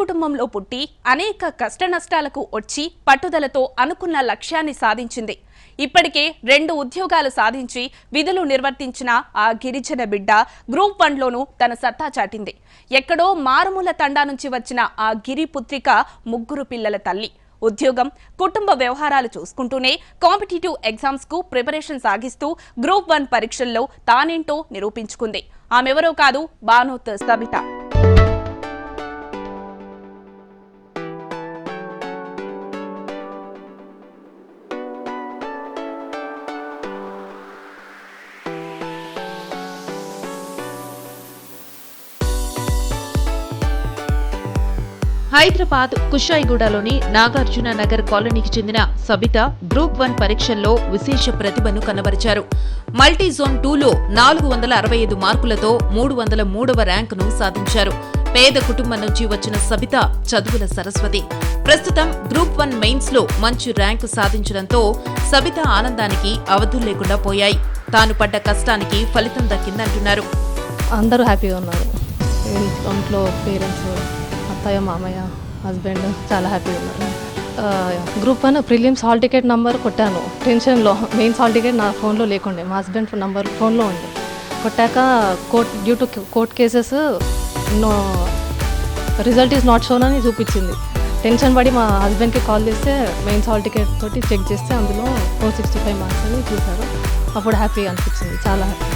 కుటుంబంలో పుట్టి అనేక కష్టనష్టాలకు వచ్చి పట్టుదలతో అనుకున్న లక్ష్యాన్ని సాధించింది. ఇప్పటికే రెండు ఉద్యోగాలు సాధించి విధులు నిర్వర్తించిన ఆ గిరిజన బిడ్డ గ్రూప్ వన్లోనూ తన సత్తా చాటింది. ఎక్కడో మారుమూల తండా నుంచి వచ్చిన ఆ గిరి పుత్రిక ముగ్గురు పిల్లల తల్లి. ఉద్యోగం కుటుంబ వ్యవహారాలు చూసుకుంటూనే కాంపిటేటివ్ ఎగ్జామ్స్కు ప్రిపరేషన్ సాగిస్తూ గ్రూప్ వన్ పరీక్షల్లో తానేంటో నిరూపించుకుంది. ఆమెవరో కాదు బానోత్ సబిత. హైదరాబాద్ కుషాయిగూడలోని నాగార్జున నగర్ కాలనీకి చెందిన సబిత గ్రూప్ వన్ పరీక్షల్లో విశేష ప్రతిభను కనబరిచారు. మల్టీ జోన్ టూలో నాలుగు వందల అరవై ఐదు మార్కులతో మూడు వందల మూడవ ర్యాంకును సాధించారు. పేద కుటుంబం నుంచి వచ్చిన సబిత చదువుల సరస్వతి. ప్రస్తుతం గ్రూప్ వన్ మెయిన్స్లో మంచి ర్యాంకు సాధించడంతో సబిత ఆనందానికి అవధులు లేకుండా పోయాయి. తాను పడ్డ కష్టానికి ఫలితం దక్కిందంటున్నారు. అందరూ హ్యాపీగా ఉన్నారు. ఇంట్లో పేరెంట్స్ అత్తయ్య మామయ్య హస్బెండ్ చాలా హ్యాపీగా ఉన్నారు. Group one prelims hall ticket number కొట్టాను. టెన్షన్లో మెయిన్స్ హాల్ టికెట్ నా ఫోన్లో లేకుండే మా హస్బెండ్ నంబర్ ఫోన్లో ఉండే. కొట్టాక court due to court cases no result is not shown అని చూపించింది. టెన్షన్ పడి మా హస్బెండ్కి కాల్ చేస్తే మెయిన్స్ హాల్ టికెట్ తోటి చెక్ చేస్తే అందులో ఫోర్ సిక్స్టీ ఫైవ్ మార్క్స్ అని చూశారు. అప్పుడు హ్యాపీగా అనిపించింది చాలా హ్యాపీ.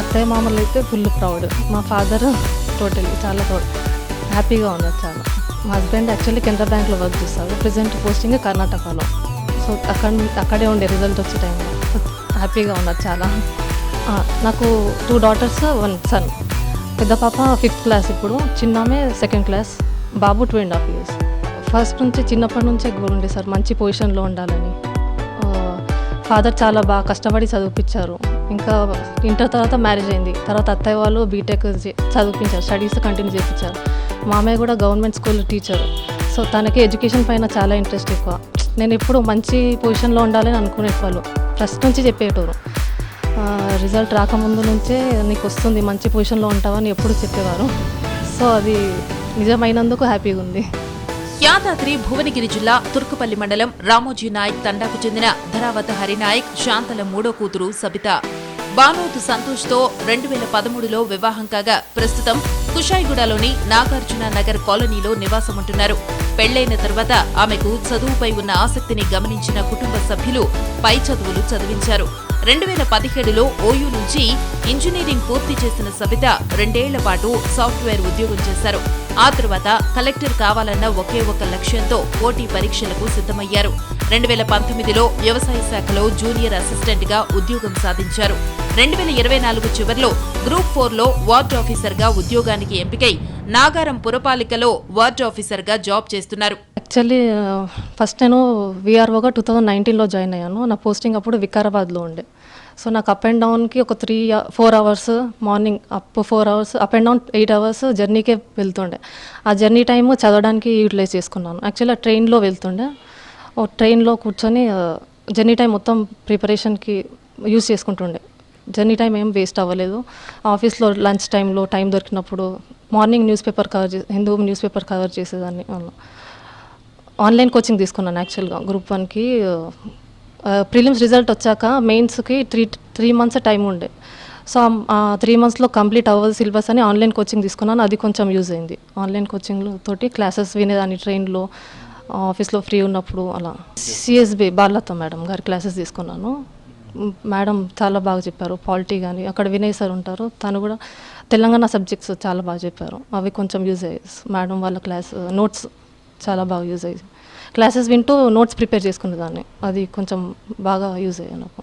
అత్తయ్య మామలు అయితే ఫుల్ ప్రౌడ్. మా ఫాదర్ టోటల్ చాలా ప్రౌడ్. హ్యాపీగా ఉన్నారు చాలా. మా హస్బెండ్ యాక్చువల్లీ కెనరా బ్యాంక్లో వర్క్ చేస్తారు. ప్రజెంట్ పోస్టింగ్ కర్ణాటకలో. సో అక్కడ అక్కడే ఉండే రిజల్ట్ వచ్చే టైంలో. హ్యాపీగా ఉన్నారు చాలా. నాకు టూ డాటర్స్ వన్ సన్. పెద్ద పాప ఫిఫ్త్ క్లాస్ ఇప్పుడు. చిన్నమే second class. Babu two and half years. First నుంచి చిన్నప్పటి నుంచే గోల్ ఉండే సార్. మంచి పొజిషన్లో ఉండాలని. ఫాదర్ చాలా బాగా కష్టపడి చదివిపించారు ఇంకా ఇంటర్ తర్వాత మ్యారేజ్ అయింది. తర్వాత అత్తయ్య వాళ్ళు బీటెక్ చదివించారు స్టడీస్ కంటిన్యూ చేయించారు మామయ్య కూడా గవర్నమెంట్ స్కూల్ టీచర్. సో తనకి ఎడ్యుకేషన్ పైన చాలా ఇంట్రెస్ట్ ఎక్కువ. నేను ఎప్పుడు మంచి పొజిషన్లో ఉండాలని అనుకునేవాళ్ళు ఫస్ట్ నుంచి చెప్పేటోరు. రిజల్ట్ రాకముందు నుంచే నీకు వస్తుంది మంచి పొజిషన్లో ఉంటావని ఎప్పుడు చెప్పేవారు. సో అది నిజమైనందుకు హ్యాపీగా ఉంది. యాదాద్రి భువనగిరి జిల్లా తుర్కుపల్లి మండలం రామోజీ నాయక్ తండాకు చెందిన ధరావత హరినాయక్ శాంతల మూడో కూతురు సబిత. బానోత్ సంతోష్తో రెండు వేల పదమూడులో వివాహం కాగా ప్రస్తుతం కుషాయిగూడలోని నాగార్జున నగర్ కాలనీలో నివాసముంటున్నారు. పెళ్ళైన తర్వాత ఆమెకు చదువుపై ఉన్న ఆసక్తిని గమనించిన కుటుంబ సభ్యులు పై చదువులు చదివించారు. రెండు వేల పదిహేడులో ఓయూ నుంచి ఇంజనీరింగ్ పూర్తి చేసిన సబిత రెండేళ్ళ పాటు సాఫ్ట్వేర్ ఉద్యోగం చేశారు. ఆ తర్వాత కలెక్టర్ కావాలన్న ఒకే ఒక లక్ష్యంతో పోటీ పరీక్షలకు సిద్ధమయ్యారు. రెండు వేల పంతొమ్మిదిలో వ్యవసాయ శాఖలో జూనియర్ అసిస్టెంట్గా ఉద్యోగం సాధించారు. రెండు వేల ఇరవై నాలుగు చివరిలో గ్రూప్ ఫోర్లో వార్డ్ ఆఫీసర్గా ఉద్యోగానికి ఎంపికై నాగారం పురపాలికలో వార్డ్ ఆఫీసర్గా జాబ్ చేస్తున్నారు. యాక్చువల్లీ ఫస్ట్ నేను విఆర్ఓగా టూ థౌజండ్ నైన్టీన్లో జాయిన్ అయ్యాను. నా పోస్టింగ్ అప్పుడు వికారాబాద్లో ఉండే. సో నాకు అప్ అండ్ డౌన్కి ఒక three four hours morning up four hours up and down eight hours జర్నీకే వెళ్తుండే. ఆ జర్నీ టైమ్ చదవడానికి యూటిలైజ్ చేసుకున్నాను. యాక్చువల్గా ట్రైన్లో వెళ్తుండే. ఓ ట్రైన్లో కూర్చొని జర్నీ టైం మొత్తం ప్రిపరేషన్కి యూస్ చేసుకుంటుండే. జర్నీ టైం ఏం వేస్ట్ అవ్వలేదు. ఆఫీస్లో లంచ్ టైంలో టైం దొరికినప్పుడు మార్నింగ్ న్యూస్ పేపర్ కవర్ చే హిందూ న్యూస్ పేపర్ కవర్ చేసేదాన్ని ఆన్లైన్ కోచింగ్ తీసుకున్నాను యాక్చువల్గా గ్రూప్ వన్కి ప్రిలిమ్స్ రిజల్ట్ వచ్చాక మెయిన్స్కి త్రీ త్రీ మంత్స్ టైం ఉండే. సో త్రీ మంత్స్లో కంప్లీట్ అవ్వదు సిలబస్ అని ఆన్లైన్ కోచింగ్ తీసుకున్నాను. అది కొంచెం యూజ్ అయింది. ఆన్లైన్ కోచింగ్ తోటి క్లాసెస్ వినేదాన్ని ట్రైన్లో ఆఫీస్లో ఫ్రీ ఉన్నప్పుడు అలా. సిఎస్బి బాలతో మేడం గారి క్లాసెస్ తీసుకున్నాను. మేడం చాలా బాగా చెప్పారు. పాలిటీ కానీ అక్కడ వినయ్ సార్ ఉంటారు. తను కూడా తెలంగాణ సబ్జెక్ట్స్ చాలా బాగా చెప్పారు. అవి కొంచెం యూజ్ అయ్యాయి. మేడం వాళ్ళ క్లాస్ నోట్స్ చాలా బాగా యూజ్ అయ్యాయి. క్లాసెస్ వింటూ నోట్స్ ప్రిపేర్ చేసుకునేదాన్ని. అది కొంచెం బాగా యూజ్ అయ్యాయి నాకు.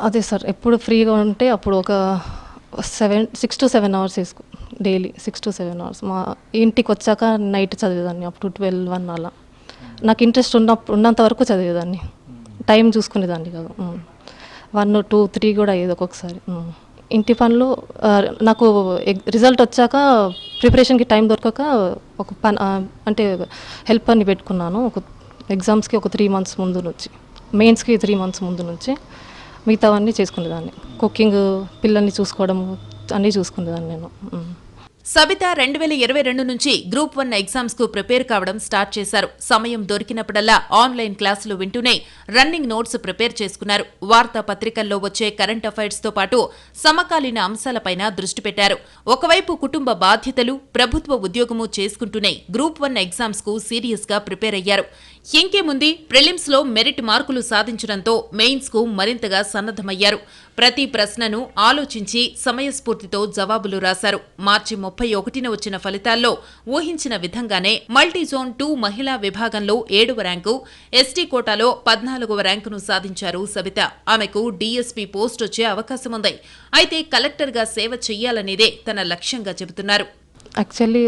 అదే సార్ ఎప్పుడు ఫ్రీగా ఉంటే అప్పుడు ఒక seven six to seven hours వేసుకో daily six to seven hours మా ఇంటికి వచ్చాక నైట్ చదివేదాన్ని అప్ టు ట్వెల్వ్ వన్ అలా. నాకు ఇంట్రెస్ట్ ఉన్నప్పుడు ఉన్నంత వరకు చదివేదాన్ని. టైం చూసుకునేదాన్ని కాదు. వన్ టూ త్రీ కూడా అయ్యేది ఒక్కొక్కసారి. ఇంటి పనులు నాకు రిజల్ట్ వచ్చాక ప్రిపరేషన్కి టైం దొరకక ఒక పని అంటే హెల్ప్ అని పెట్టుకున్నాను. ఒక ఎగ్జామ్స్కి ఒక త్రీ మంత్స్ ముందు నుంచి మెయిన్స్కి త్రీ మంత్స్ ముందు నుంచి మిగతావన్నీ చేసుకునేదాన్ని. కుకింగ్ పిల్లల్ని చూసుకోవడం అన్నీ చూసుకునేదాన్ని నేను. సబిత రెండు వేల ఇరవై రెండు నుంచి గ్రూప్ వన్ ఎగ్జామ్స్కు ప్రిపేర్ కావడం స్టార్ట్ చేశారు. సమయం దొరికినప్పుడల్లా ఆన్లైన్ క్లాసులు వింటూనే రన్నింగ్ నోట్స్ ప్రిపేర్ చేసుకున్నారు. వార్తాపత్రికల్లో వచ్చే కరెంట్ అఫైర్స్తో పాటు సమకాలీన అంశాలపైన దృష్టి పెట్టారు. ఒకవైపు కుటుంబ బాధ్యతలు ప్రభుత్వ ఉద్యోగము చేసుకుంటూనే గ్రూప్ వన్ ఎగ్జామ్స్కు సీరియస్గా ప్రిపేర్ అయ్యారు. ఇంకేముంది ప్రిలిమ్స్లో మెరిట్ మార్కులు సాధించడంతో మెయిన్స్కు మరింతగా సన్నద్దమయ్యారు ప్రతి ప్రశ్నను ఆలోచించి సమయస్ఫూర్తితో జవాబులు రాశారు. మార్చి ముప్పై ఒకటిన వచ్చిన ఫలితాల్లో ఊహించిన విధంగానే మల్టీజోన్ టూ మహిళా విభాగంలో ఏడవ ర్యాంకు ఎస్టీ కోటాలో పద్నాలుగవ ర్యాంకును సాధించారు సబిత. ఆమెకు డీఎస్పీ పోస్ట్ వచ్చే అవకాశముంది. అయితే కలెక్టర్గా సేవ చెయ్యాలనేదే తన లక్ష్యంగా చెబుతున్నారు. యాక్చువల్లీ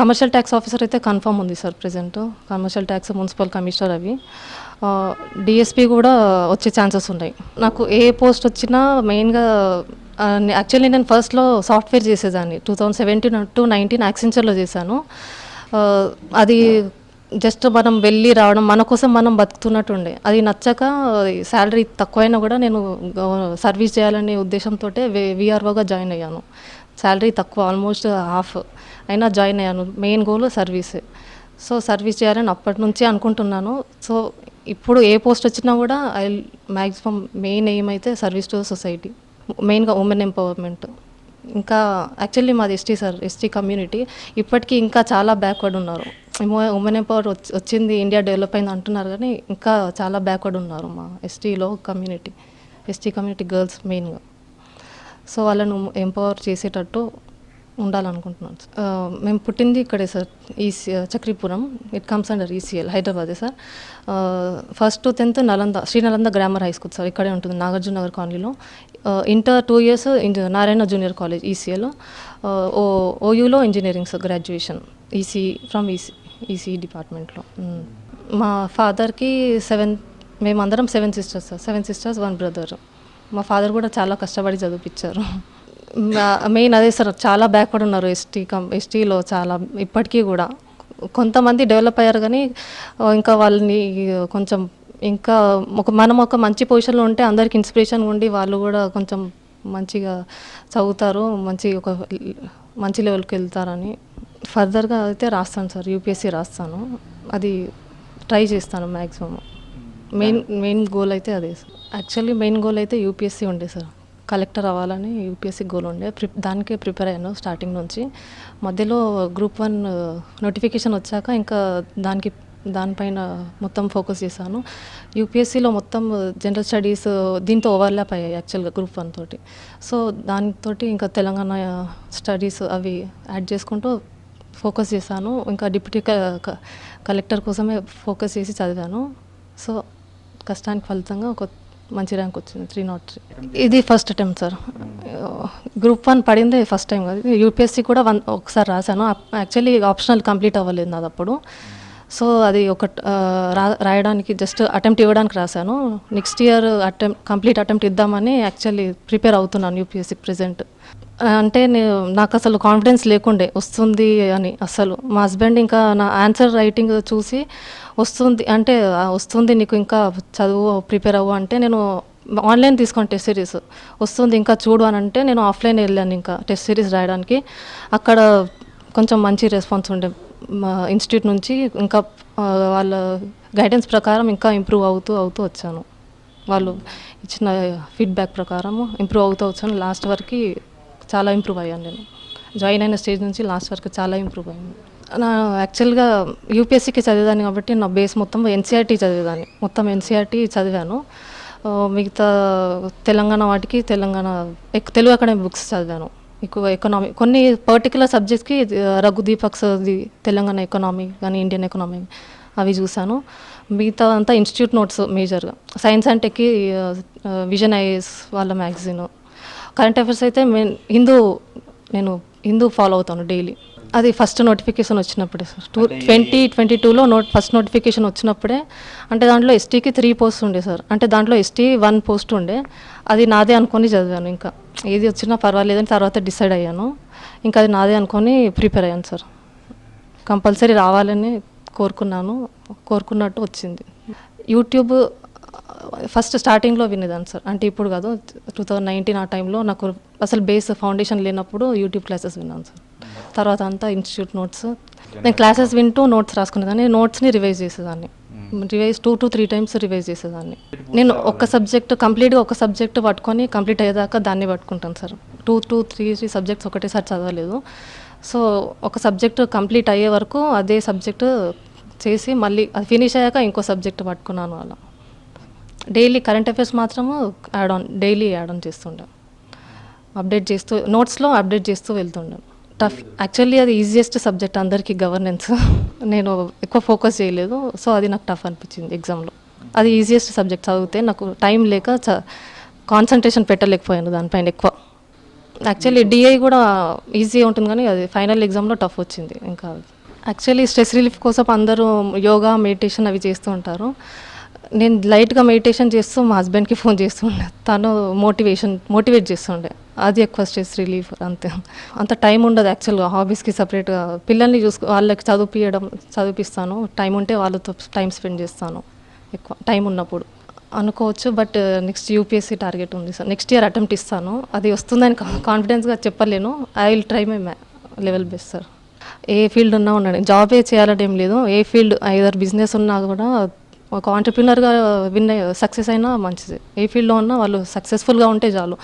కమర్షియల్ ట్యాక్స్ ఆఫీసర్ అయితే కన్ఫర్మ్ ఉంది sir present commercial tax municipal commissioner అవి. Uh, డిఎస్పీ కూడా వచ్చే ఛాన్సెస్ ఉన్నాయి. నాకు ఏ పోస్ట్ వచ్చినా మెయిన్గా యాక్చువల్లీ uh, నేను ఫస్ట్లో సాఫ్ట్వేర్ చేసేదాన్ని. Two thousand seventeen to nineteen యాక్సెంచర్లో చేశాను. Uh, అది జస్ట్ మనం వెళ్ళి రావడం మన కోసం మనం బతుకుతున్నట్టుండే. అది నచ్చక శాలరీ తక్కువైనా కూడా నేను సర్వీస్ చేయాలనే ఉద్దేశంతో విఆర్ఓగా జాయిన్ అయ్యాను. శాలరీ తక్కువ ఆల్మోస్ట్ హాఫ్ అయినా జాయిన్ అయ్యాను. Main goal service. So service చేయాలని అప్పటి నుంచి అనుకుంటున్నాను. సో ఇప్పుడు ఏ పోస్ట్ వచ్చినా కూడా ఐ మ్యాక్సిమం మెయిన్ ఎయిమ్ అయితే సర్వీస్ టు సొసైటీ. మెయిన్గా ఉమెన్ ఎంపవర్మెంట్. ఇంకా యాక్చువల్లీ మాది ఎస్టీ సార్ ఎస్టీ కమ్యూనిటీ. ఇప్పటికీ ఇంకా చాలా బ్యాక్వర్డ్ ఉన్నారు. ఉమెన్ ఎంపవర్ వచ్చింది ఇండియా డెవలప్ అయింది అంటున్నారు కానీ ఇంకా చాలా బ్యాక్వర్డ్ ఉన్నారు మా ఎస్టీలో కమ్యూనిటీ. ఎస్టీ కమ్యూనిటీ గర్ల్స్ మెయిన్గా. సో వాళ్ళను ఎంపవర్ చేసేటట్టు ఉండాలనుకుంటున్నాను సార్. మేము పుట్టింది ఇక్కడే sir EC Chakripuram. It comes under ECIL హైదరాబాదే sir. First to tenth Nalanda Shri Nalanda grammar high school sir ఇక్కడే ఉంటుంది నాగార్జున నగర్ కాలనీలో inter two years Narayana junior college ECIL O ఓయూలో engineering sir graduation EC from EC EC డిపార్ట్మెంట్లో మా ఫాదర్కి seven మేమందరం seven sisters sir seven sisters one brother మా father కూడా చాలా కష్టపడి చదివిపించారు. మెయిన్ అదే సార్ చాలా బ్యాక్వర్డ్ ఉన్నారు ఎస్టీ కం ఎస్టీలో చాలా ఇప్పటికీ కూడా. కొంతమంది డెవలప్ అయ్యారు కానీ ఇంకా వాళ్ళని కొంచెం ఇంకా ఒక మనం ఒక మంచి పొజిషన్లో ఉంటే అందరికి ఇన్స్పిరేషన్ ఉండి వాళ్ళు కూడా కొంచెం మంచిగా చదువుతారు మంచి ఒక మంచి లెవెల్కి వెళ్తారని. ఫర్దర్గా అయితే రాస్తాను సార్ యూపీఎస్సీ రాస్తాను. అది ట్రై చేస్తాను మ్యాక్సిమం మెయిన్ మెయిన్ గోల్ అయితే అదే సార్. యాక్చువల్లీ మెయిన్ గోల్ అయితే యూపీఎస్సీ ఉండే సార్. కలెక్టర్ అవ్వాలని యూపీఎస్సీ గోల్ ఉండే. ప్రి దానికే ప్రిపేర్ అయ్యాను స్టార్టింగ్ నుంచి. మధ్యలో గ్రూప్ వన్ నోటిఫికేషన్ వచ్చాక ఇంకా దానికి దానిపైన మొత్తం ఫోకస్ చేశాను. యూపీఎస్సీలో మొత్తం uh, జనరల్ స్టడీస్ uh, దీంతో ఓవర్లాప్ అయ్యాయి యాక్చువల్గా గ్రూప్ వన్ తోటి. సో దానితోటి ఇంకా తెలంగాణ uh, స్టడీస్ అవి యాడ్ చేసుకుంటూ ఫోకస్ చేశాను. ఇంకా డిప్యూటీ కలెక్టర్ కోసమే ఫోకస్ చేసి చదివాను. సో కష్టానికి ఫలితంగా ఒక మంచి ర్యాంక్ వచ్చింది త్రీ నాట్ త్రీ ఇది first attempt sir group one పడింది ఫస్ట్ టైం కాదు. యూపీఎస్సీ కూడా వన్ ఒకసారి రాశాను. యాక్చువల్లీ ఆప్షనల్ కంప్లీట్ అవ్వలేదు నాది అప్పుడు. సో అది ఒక రాయడానికి జస్ట్ అటెంప్ట్ ఇవ్వడానికి రాశాను. Next year attempt complete attempt ఇద్దామని యాక్చువల్లీ ప్రిపేర్ అవుతున్నాను యూపీఎస్సీ ప్రెజెంట్ అంటే నేను నాకు అసలు కాన్ఫిడెన్స్ లేకుండే వస్తుంది అని అసలు. మా హస్బెండ్ ఇంకా నా ఆన్సర్ రైటింగ్ చూసి వస్తుంది అంటే వస్తుంది నీకు ఇంకా చదువు ప్రిపేర్ అవ్వు అంటే నేను ఆన్లైన్ తీసుకోండి టెస్ట్ సిరీస్ వస్తుంది ఇంకా చూడు అని అంటే నేను ఆఫ్లైన్ వెళ్ళాను ఇంకా టెస్ట్ సిరీస్ రాయడానికి. అక్కడ కొంచెం మంచి రెస్పాన్స్ ఉండే. మా ఇన్స్టిట్యూట్ నుంచి ఇంకా వాళ్ళ గైడెన్స్ ప్రకారం ఇంకా ఇంప్రూవ్ అవుతూ అవుతూ వచ్చాను. వాళ్ళు ఇచ్చిన ఫీడ్బ్యాక్ ప్రకారం ఇంప్రూవ్ అవుతూ వచ్చాను. లాస్ట్ వరకు చాలా ఇంప్రూవ్ అయ్యాను నేను. జాయిన్ అయిన స్టేజ్ నుంచి లాస్ట్ వరకు చాలా ఇంప్రూవ్ అయ్యాను. నా యాక్చువల్గా యూపీఎస్సీకి చదివేదాన్ని కాబట్టి నా బేస్ మొత్తం ఎన్సీఆర్టీ చదివేదాన్ని. మొత్తం ఎన్సీఆర్టీ చదివాను. మిగతా తెలంగాణ వాటికి తెలంగాణ ఎక్- తెలుగు అకాడమీ బుక్స్ చదివాను. ఎక్కువ ఎకనామీ కొన్ని పర్టికులర్ సబ్జెక్ట్స్కి రఘు దీపక్స్ది తెలంగాణ ఎకనామీ కానీ ఇండియన్ ఎకనామీ అవి చూశాను. మిగతా అంతా ఇన్స్టిట్యూట్ నోట్స్ మేజర్గా. సైన్స్ అండ్ టెక్కి విజన్ ఐఎస్ వాళ్ళ మ్యాగజైన్ కరెంట్ అఫైర్స్ అయితే మెయిన్ హిందూ నేను హిందూ ఫాలో అవుతాను డైలీ అది ఫస్ట్ నోటిఫికేషన్ వచ్చినప్పుడే సార్ టూ ట్వంటీ ట్వంటీ టూలో నోట్ ఫస్ట్ నోటిఫికేషన్ వచ్చినప్పుడే అంటే దాంట్లో ఎస్టీకి త్రీ పోస్ట్ ఉండే సార్ అంటే దాంట్లో ఎస్టీ వన్ పోస్ట్ ఉండే. అది నాదే అనుకొని చదివాను ఇంకా. ఏది వచ్చినా పర్వాలేదని తర్వాత డిసైడ్ అయ్యాను. ఇంకా అది నాదే అనుకొని ప్రిపేర్ అయ్యాను సార్ కంపల్సరీ రావాలని కోరుకున్నాను. కోరుకున్నట్టు వచ్చింది. యూట్యూబ్ ఫస్ట్ స్టార్టింగ్లో వినేదాన్ని సార్. అంటే ఇప్పుడు కాదు టూ థౌజండ్ నైన్టీన్ ఆ టైంలో నాకు అసలు బేస్ ఫౌండేషన్ లేనప్పుడు యూట్యూబ్ క్లాసెస్ విన్నాను సార్. తర్వాత అంతా ఇన్స్టిట్యూట్ నోట్స్. నేను క్లాసెస్ వింటూ నోట్స్ రాసుకునేదాన్ని. నోట్స్ని రివైజ్ చేసేదాన్ని. Revise two to three times revise చేసేదాన్ని. నేను ఒక సబ్జెక్ట్ కంప్లీట్గా ఒక సబ్జెక్ట్ పట్టుకొని కంప్లీట్ అయ్యేదాకా దాన్ని పట్టుకుంటాను sir. Two two three three subjects ఒకటేసారి చదవలేదు. సో ఒక సబ్జెక్ట్ కంప్లీట్ అయ్యే వరకు అదే సబ్జెక్ట్ చేసి మళ్ళీ అది ఫినిష్ అయ్యాక ఇంకో సబ్జెక్ట్ పట్టుకున్నాను అలా. డైలీ కరెంట్ అఫైర్స్ మాత్రము add on daily add on చేస్తుండే అప్డేట్ చేస్తూ నోట్స్లో అప్డేట్ చేస్తూ వెళ్తుండే టఫ్ యాక్చువల్లీ అది ఈజియెస్ట్ సబ్జెక్ట్ అందరికీ గవర్నెన్స్ నేను ఎక్కువ ఫోకస్ చేయలేదు. సో అది నాకు టఫ్ అనిపించింది ఎగ్జామ్లో అది ఈజియెస్ట్ సబ్జెక్ట్ చదివితే నాకు టైం లేక చ కాన్సన్ట్రేషన్ పెట్టలేకపోయాను దానిపైన ఎక్కువ. యాక్చువల్లీ డిఐ కూడా ఈజీ ఉంటుంది కానీ అది ఫైనల్ ఎగ్జామ్లో టఫ్ వచ్చింది. ఇంకా యాక్చువల్లీ స్ట్రెస్ రిలీఫ్ కోసం అందరూ యోగా మెడిటేషన్ అవి చేస్తూ ఉంటారు. నేను లైట్గా మెడిటేషన్ చేస్తూ మా హస్బెండ్కి ఫోన్ చేస్తుండే. తను మోటివేషన్ మోటివేట్ చేస్తుండే. అది ఎక్కువ స్ట్రెస్ రిలీఫ్ అంతే. అంత టైం ఉండదు యాక్చువల్గా హాబీస్కి సపరేట్గా. పిల్లల్ని చూసుకో వాళ్ళకి చదివిపియడం చదివిపిస్తాను. టైం ఉంటే వాళ్ళతో టైం స్పెండ్ చేస్తాను. ఎక్కువ టైం ఉన్నప్పుడు. అనుకోవచ్చు బట్ నెక్స్ట్ యూపీఎస్సీ టార్గెట్ ఉంది సార్. నెక్స్ట్ ఇయర్ అటెంప్ట్ ఇస్తాను. అది వస్తుందని కాన్ఫిడెన్స్గా చెప్పలేను. I will try my level best sir. A field ఉన్నా ఉండండి. జాబే చేయాలని ఏం లేదు. ఏ ఫీల్డ్ ఐదర్ బిజినెస్ ఉన్నా కూడా ఒక ఆంటర్ప్రినర్గా విన్ సక్సెస్ అయినా మంచిది. ఏ ఫీల్డ్లో ఉన్నా వాళ్ళు సక్సెస్ఫుల్గా ఉంటే చాలు.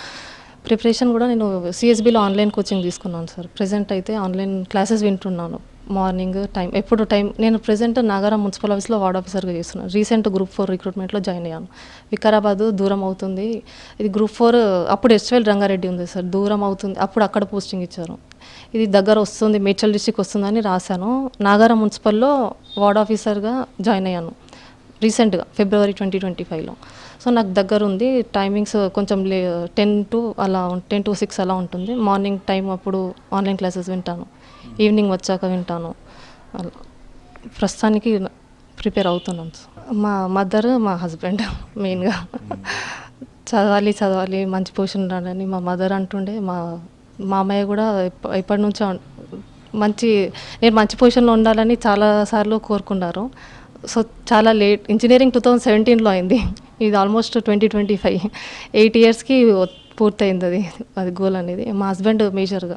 ప్రిపరేషన్ కూడా నేను సిఎస్బిలో ఆన్లైన్ కోచింగ్ తీసుకున్నాను సార్. ప్రజెంట్ అయితే ఆన్లైన్ క్లాసెస్ వింటున్నాను. మార్నింగ్ టైం ఎప్పుడు టైం నేను ప్రజెంట్ నాగారం మున్సిపల్ ఆఫీస్లో వార్డ్ ఆఫీసర్గా చేస్తున్నాను రీసెంట్ గ్రూప్ ఫోర్ రిక్రూట్మెంట్లో జాయిన్ అయ్యాను. వికారాబాద్ దూరం అవుతుంది. ఇది గ్రూప్ ఫోర్ అప్పుడు ఎస్వెల్ రంగారెడ్డి ఉంది సార్. దూరం అవుతుంది. అప్పుడు అక్కడ పోస్టింగ్ ఇచ్చారు. ఇది దగ్గర వస్తుంది మేడ్చల్ డిస్టిక్ వస్తుందని రాశాను. నాగారం మున్సిపల్లో వార్డ్ ఆఫీసర్గా జాయిన్ అయ్యాను. రీసెంట్గా ఫిబ్రవరి ట్వంటీ ట్వంటీ ఫైవ్లో. సో నాకు దగ్గర ఉంది టైమింగ్స్ కొంచెం లే టెన్ టు అలా టెన్ టు సిక్స్ అలా ఉంటుంది. మార్నింగ్ టైం అప్పుడు ఆన్లైన్ క్లాసెస్ వింటాను. ఈవినింగ్ వచ్చాక వింటాను. అలా. ప్రస్తుతానికి ప్రిపేర్ అవుతున్నాను. మా మదర్ మా హస్బెండ్ మెయిన్గా. చదవాలి చదవాలి మంచి పొజిషన్ రాడని మా మదర్ అంటుండే. మా మామయ్య కూడా ఎప్పటి నుంచో మంచి నేను మంచి పొజిషన్లో ఉండాలని చాలాసార్లు కోరుకున్నారు. సో చాలా లేట్ ఇంజనీరింగ్ టూ థౌజండ్ సెవెంటీన్లో అయింది. ఇది almost twenty twenty five eight ఇయర్స్కి పూర్తయింది అది అది గోల్ అనేది. మా హస్బెండ్ మేజర్గా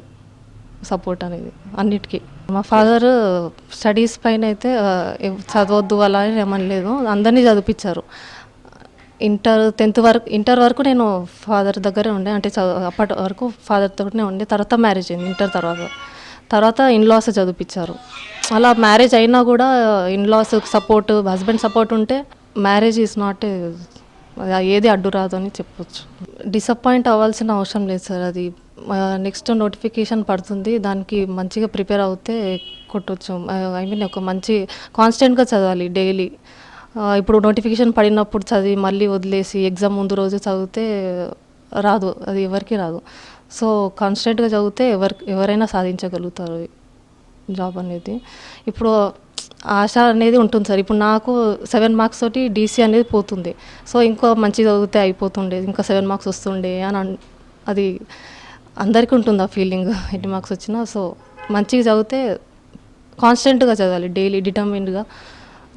సపోర్ట్ అనేది అన్నిటికీ. మా ఫాదర్ స్టడీస్ పైన అయితే చదవద్దు అలా అని ఏమనలేదు అందరినీ చదివించారు ఇంటర్ టెన్త్ వరకు ఇంటర్ వరకు నేను ఫాదర్ దగ్గరే ఉండే. అంటే చదువు అప్పటి వరకు ఫాదర్ తోనే ఉండే. తర్వాత మ్యారేజ్ అయింది ఇంటర్ తర్వాత. తర్వాత ఇన్లాస్ చదివించారు అలా మ్యారేజ్ అయినా కూడా in laws support husband support ఉంటే మ్యారేజ్ ఈజ్ నాట్ ఏది అడ్డు రాదు అని చెప్పొచ్చు. డిసప్పాయింట్ అవ్వాల్సిన అవసరం లేదు సార్ అది. నెక్స్ట్ నోటిఫికేషన్ పడుతుంది. దానికి మంచిగా ప్రిపేర్ అవుతే కొట్టొచ్చు. ఐ మీన్ ఒక మంచి కాన్స్టెంట్గా చదవాలి డైలీ ఇప్పుడు నోటిఫికేషన్ పడినప్పుడు చదివి మళ్ళీ వదిలేసి ఎగ్జామ్ ముందు రోజు చదివితే రాదు. అది ఎవరికి రాదు. సో కాన్స్టెంట్గా చదివితే ఎవరి ఎవరైనా సాధించగలుగుతారు జాబ్ అనేది. ఇప్పుడు ఆశ అనేది ఉంటుంది సార్. ఇప్పుడు నాకు సెవెన్ మార్క్స్ తోటి డీసీ అనేది పోతుంది. సో ఇంకో మంచి చదివితే అయిపోతుండే ఇంకా సెవెన్ మార్క్స్ వస్తుండే అని అది అందరికీ ఉంటుంది ఆ ఫీలింగ్. ఎన్ని మార్క్స్ వచ్చినా సో మంచిగా చదివితే కాన్స్టెంట్గా చదవాలి. డైలీ డిటర్మిన్గా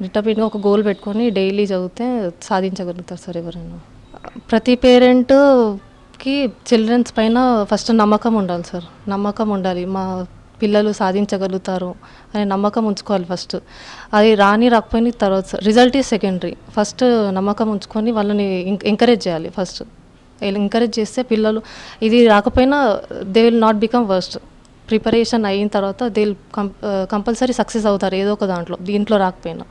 డిటర్మిన్గా ఒక గోల్ పెట్టుకొని డైలీ చదివితే సాధించగలుగుతారు సార్ ఎవరైనా. ప్రతి పేరెంట్ కి చిల్డ్రన్స్ పైన ఫస్ట్ నమ్మకం ఉండాలి సార్ నమ్మకం ఉండాలి. మా పిల్లలు సాధించగలుగుతారు అనే నమ్మకం ఉంచుకోవాలి ఫస్ట్ అది రాని రాకపోయిన తర్వాత రిజల్ట్ ఈ సెకండరీ ఫస్ట్ నమ్మకం ఉంచుకొని వాళ్ళని ఎంకరేజ్ చేయాలి ఫస్ట్ ఎంకరేజ్ చేస్తే పిల్లలు ఇది రాకపోయినా they will not become worst preparation అయిన తర్వాత దే విల్ కంపల్సరీ సక్సెస్ అవుతారు ఏదో ఒక దాంట్లో దీంట్లో రాకపోయినా.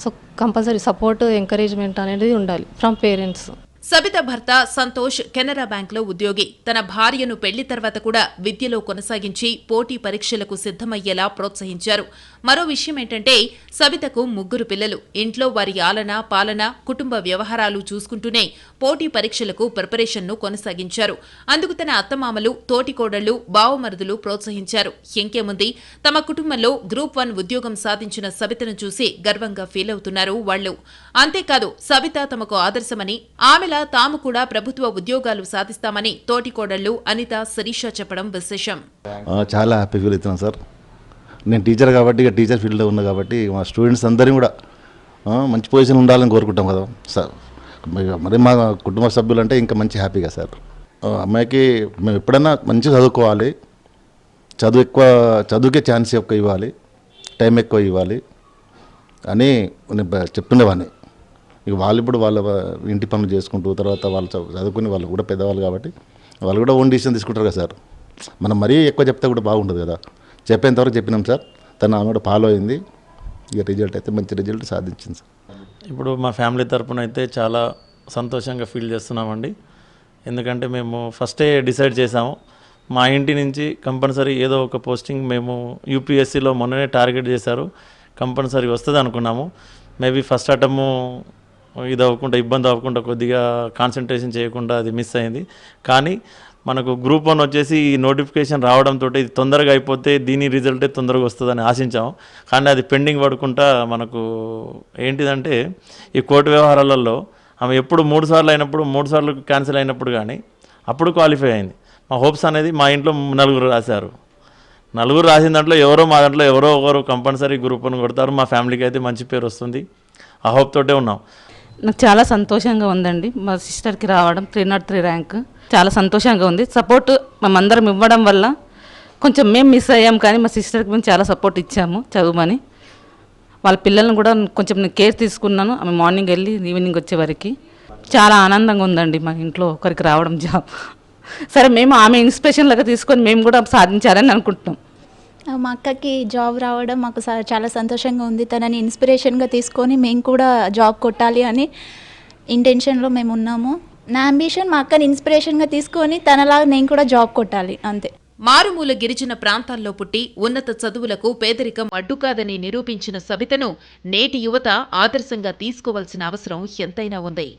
సో కంపల్సరీ సపోర్ట్ ఎంకరేజ్మెంట్ అనేది ఉండాలి ఫ్రమ్ పేరెంట్స్ సబిత భర్త సంతోష్ కెనరా బ్యాంక్లో ఉద్యోగి. తన భార్యను పెళ్ళి తర్వాత కూడా విద్యలో కొనసాగించి పోటీ పరీక్షలకు సిద్ధమయ్యేలా ప్రోత్సహించారు. మరో విషయం ఏంటంటే సబితకు ముగ్గురు పిల్లలు. ఇంట్లో వారి ఆలన పాలన కుటుంబ వ్యవహారాలు చూసుకుంటూనే పోటీ పరీక్షలకు ప్రిపరేషన్ను కొనసాగించారు. అందుకు తన అత్తమామలు తోటికోడళ్ళు బావమరుదులు ప్రోత్సహించారు. ఇంకేముంది? తమ కుటుంబంలో గ్రూప్ వన్ ఉద్యోగం సాధించిన సబితను చూసి గర్వంగా ఫీల్ అవుతున్నారు వాళ్ళు అంతేకాదు సబిత తమకు ఆదర్శమని ఆమెలా తాము కూడా ప్రభుత్వ ఉద్యోగాలు సాధిస్తామని తోటికోడళ్ళు అనిత శిరీష చెప్పడం విశేషం. చాలా హ్యాపీ ఫీల్ అవుతున్నాను సార్ నేను టీచర్ కాబట్టి ఇక టీచర్ ఫీల్డ్లో ఉన్నా కాబట్టి మా స్టూడెంట్స్ అందరినీ కూడా మంచి పొజిషన్ ఉండాలని కోరుకుంటాం కదా సార్ మరి- మా కుటుంబ సభ్యులు అంటే ఇంకా మంచి హ్యాపీగా సార్ అమ్మాయికి మేము ఎప్పుడైనా మంచి చదువుకోవాలి. చదువు ఎక్కువ చదువుకే ఛాన్స్ ఎక్కువ ఇవ్వాలి. టైం ఎక్కువ ఇవ్వాలి. అని నేను చెప్తుండేవాడిని ఇక వాళ్ళు ఇప్పుడు వాళ్ళ ఇంటి పనులు చేసుకుంటూ తర్వాత వాళ్ళు చదువు- చదువుకుని వాళ్ళు కూడా పెద్దవాళ్ళు కాబట్టి వాళ్ళు కూడా ఓన్ డిసిషన్ తీసుకుంటారు కదా సార్. మనం మరీ ఎక్కువ చెప్తే కూడా బాగుండదు కదా. చెప్పేంతవరకు చెప్పినాం సార్. తను ఆమె కూడా ఫాలో అయింది. ఇక రిజల్ట్ అయితే మంచి రిజల్ట్ సాధించింది సార్. ఇప్పుడు మా ఫ్యామిలీ తరపున అయితే చాలా సంతోషంగా ఫీల్ చేస్తున్నామండి. ఎందుకంటే మేము ఫస్టే డిసైడ్ చేసాము మా ఇంటి నుంచి కంపల్సరీ ఏదో ఒక పోస్టింగ్ మేము యూపీఎస్సీలో మొన్ననే టార్గెట్ చేశారు. కంపల్సరీ వస్తుంది అనుకున్నాము మేబీ ఫస్ట్ అటము ఇది అవ్వకుండా ఇబ్బంది అవ్వకుండా కొద్దిగా కాన్సన్ట్రేషన్ చేయకుండా అది మిస్ అయింది. కానీ మనకు గ్రూప్ వన్ వచ్చేసి ఈ నోటిఫికేషన్ రావడంతో ఇది తొందరగా అయిపోతే దీని రిజల్టే తొందరగా వస్తుందని ఆశించాము కానీ అది పెండింగ్ పడుకుంటా మనకు ఏంటిదంటే ఈ కోర్టు వ్యవహారాలలో ఆమె ఎప్పుడు మూడు సార్లు అయినప్పుడు మూడు సార్లు క్యాన్సిల్ అయినప్పుడు కానీ అప్పుడు క్వాలిఫై అయింది. మా హోప్స్ అనేది మా ఇంట్లో నలుగురు రాశారు. నలుగురు రాసిన దాంట్లో ఎవరో మా దాంట్లో ఎవరో ఒకరు కంపల్సరీ గ్రూప్ అని కొడతారు. మా ఫ్యామిలీకి అయితే మంచి పేరు వస్తుంది. ఆ హోప్ తోటే ఉన్నాం. నాకు చాలా సంతోషంగా ఉందండి. మా సిస్టర్కి రావడం త్రీ నాట్ త్రీ ర్యాంక్. చాలా సంతోషంగా ఉంది. సపోర్ట్ మేమందరం ఇవ్వడం వల్ల కొంచెం మేము మిస్ అయ్యాం కానీ మా సిస్టర్కి మేము చాలా సపోర్ట్ ఇచ్చాము చదువుమని. వాళ్ళ పిల్లల్ని కూడా కొంచెం నేను కేర్ తీసుకున్నాను. ఆమె మార్నింగ్ వెళ్ళి ఈవినింగ్ వచ్చే వరకు. చాలా ఆనందంగా ఉందండి మా ఇంట్లో ఒకరికి రావడం జాబ్. సరే మేము ఆమె ఇన్స్పిరేషన్ లాగా తీసుకొని మేము కూడా సాధించాలని అనుకుంటున్నాం. మా అక్కకి జాబ్ రావడం మాకు స- చాలా సంతోషంగా ఉంది. తనని ఇన్స్పిరేషన్గా తీసుకొని మేము కూడా జాబ్ కొట్టాలి అని ఇంటెన్షన్లో మేము ఉన్నాము. నా అంబిషన్ మా అక్కని ఇన్స్పిరేషన్గా తీసుకొని తనలాగా నేను కూడా జాబ్ కొట్టాలి అంతే. మారుమూల గిరిజన ప్రాంతాల్లో పుట్టి ఉన్నత చదువులకు పేదరికం అడ్డుకాదని నిరూపించిన సబితను నేటి యువత ఆదర్శంగా తీసుకోవాల్సిన అవసరం ఎంతైనా ఉంది.